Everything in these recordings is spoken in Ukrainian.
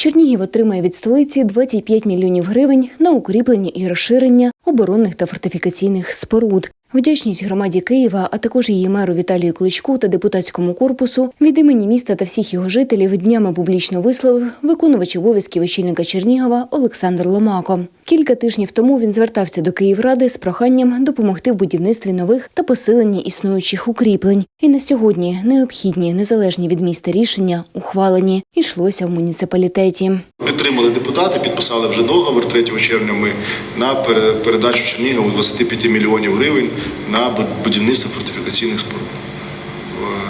Чернігів отримає від столиці 25 мільйонів гривень на укріплення і розширення оборонних та фортифікаційних споруд. Вдячність громаді Києва, а також її меру Віталію Кличку та депутатському корпусу від імені міста та всіх його жителів днями публічно висловив виконувач обов'язків очільника Чернігова Олександр Ломако. Кілька тижнів тому він звертався до Київради з проханням допомогти в будівництві нових та посиленні існуючих укріплень. І на сьогодні необхідні незалежні від міста рішення ухвалені. Ішлося в муніципалітеті. Підтримали депутати, підписали вже договор 3 червня. Ми на пере- передачу Чернігову 25 мільйонів гривень на будівництво фортифікаційних споруд.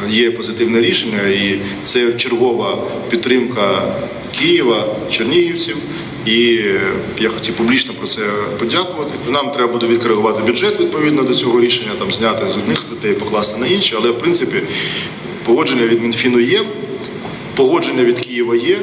Е, Є позитивне рішення, і це чергова підтримка Києва, чернігівців. І е, я хотів публічно про це подякувати. Нам треба буде відкоригувати бюджет відповідно до цього рішення, там зняти з одних статей, покласти на інші. Але в принципі погодження від Мінфіну є, погодження від Києва є.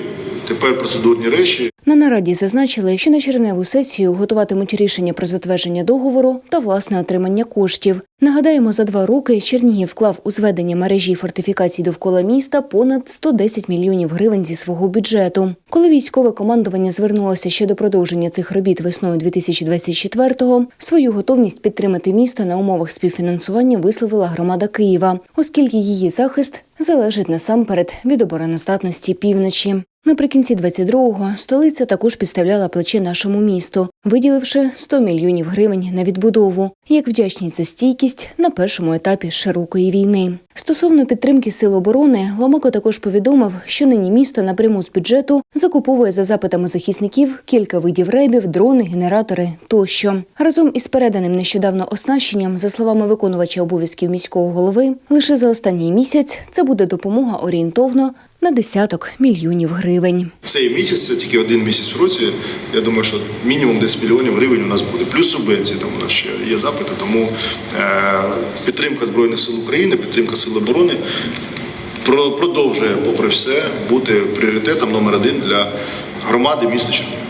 Тепер процедурні речі. На нараді зазначили, що на червневу сесію готуватимуть рішення про затвердження договору та власне отримання коштів. Нагадаємо, за два роки Чернігів вклав у зведення мережі фортифікацій довкола міста понад 110 мільйонів гривень зі свого бюджету. Коли військове командування звернулося ще до продовження цих робіт весною 2024-го, свою готовність підтримати місто на умовах співфінансування висловила громада Києва, оскільки її захист залежить насамперед від обороноздатності півночі. Наприкінці 22-го столиця також підставляла плече нашому місту, виділивши 100 мільйонів гривень на відбудову як вдячність за стійкість на першому етапі широкої війни. Стосовно підтримки сил оборони, Ломако також повідомив, що нині місто напряму з бюджету закуповує за запитами захисників кілька видів ребів, дрони, генератори тощо. Разом із переданим нещодавно оснащенням, за словами виконувача обов'язків міського голови, лише за останній місяць це буде допомога орієнтовно на десяток мільйонів гривень. Цей місяць це тільки один місяць в році. Я думаю, що мінімум 10 мільйонів гривень у нас буде. Плюс субвенції, там у нас ще є запити. Тому е, підтримка Збройних сил України, підтримка сил оборони продовжує, попри все, бути пріоритетом номер один для громади міста Чернігів.